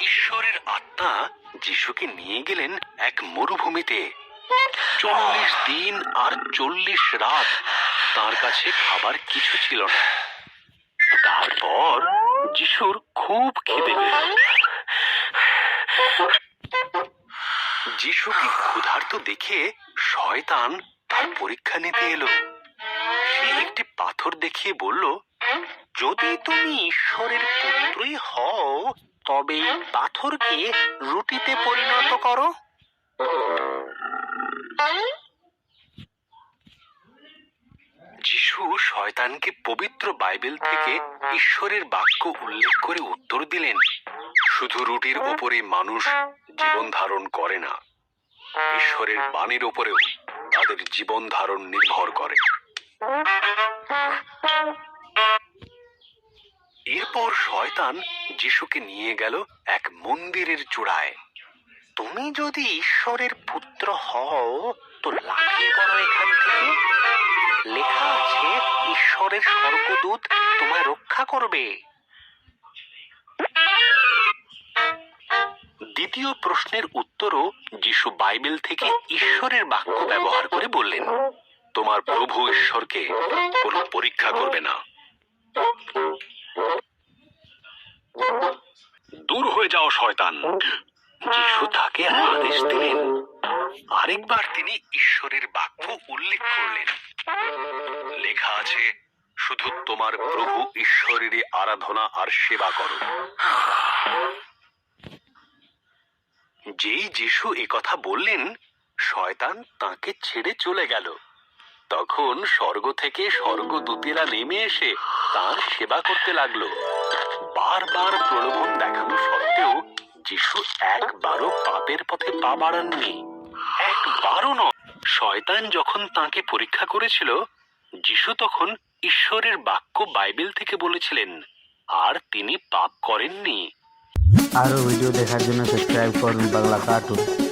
ঈশ্বরের আত্মা যিশুকে নিয়ে গেলেন এক মরুভূমিতে। চল্লিশ দিন আর চল্লিশ রাত তার কাছে খাবার কিছু ছিল না। তারপর যিশুর খুব খিদে পেল। যিশুকে ক্ষুধার্ত দেখে শয়তান তার পরীক্ষা নিতে এলো। সে একটি পাথর দেখিয়ে বলল যদি তুমি ঈশ্বরের পুত্রই হও তবে পাথরকে রুটিতে পরিণত করো। যিশু শয়তানকে পবিত্র বাইবেল থেকে ঈশ্বরের বাক্য উল্লেখ করে উত্তর দিলেন শুধু রুটির ওপরে মানুষ জীবন ধারণ করে না ঈশ্বরের বাণীর ওপরেও তাদের জীবন ধারণ নির্ভর করে। এরপর শয়তান যিশুকে নিয়ে গেল এক মন্দিরের চূড়ায়। তুমি যদি ঈশ্বরের পুত্র হও, তো লাফিয়ে পড়ো এখান থেকে। লেখা আছে, ঈশ্বরের স্বর্গদূত তোমায় রক্ষা করবে। দ্বিতীয় প্রশ্নের উত্তরও যিশু বাইবেল থেকে ঈশ্বরের বাক্য ব্যবহার করে বললেন। তোমার প্রভু ঈশ্বরকে কোনো পরীক্ষা করবে না। দূর হয়ে যাও, শয়তান। যিশু তাকে আদেশ দিলেন? আরেকবার তিনি ঈশ্বরের বাক্য উল্লেখ করলেন। লেখা আছে, শুধু তোমার প্রভু ঈশ্বরেরই আরাধনা আর সেবা করো। যেই যিশু কথা বললেন, শয়তান তাকে ছেড়ে চলে গেল। তখন স্বর্গ থেকে স্বর্গদূতেরা নেমে এসে তার সেবা করতে লাগল। বারবার প্রলোভন দেখানো সত্ত্বেও যিশু একবারও পাপের পথে পা বাড়াননি। একবারও নয়। শয়তান যখন তাকে পরীক্ষা করেছিল, যিশু তখন ঈশ্বরের বাক্য বাইবেল থেকে বলেছিলেন, আর তিনি পাপ করেননি। আরও ভিডিও দেখার জন্য সাবস্ক্রাইব করুন বাংলা কার্টুন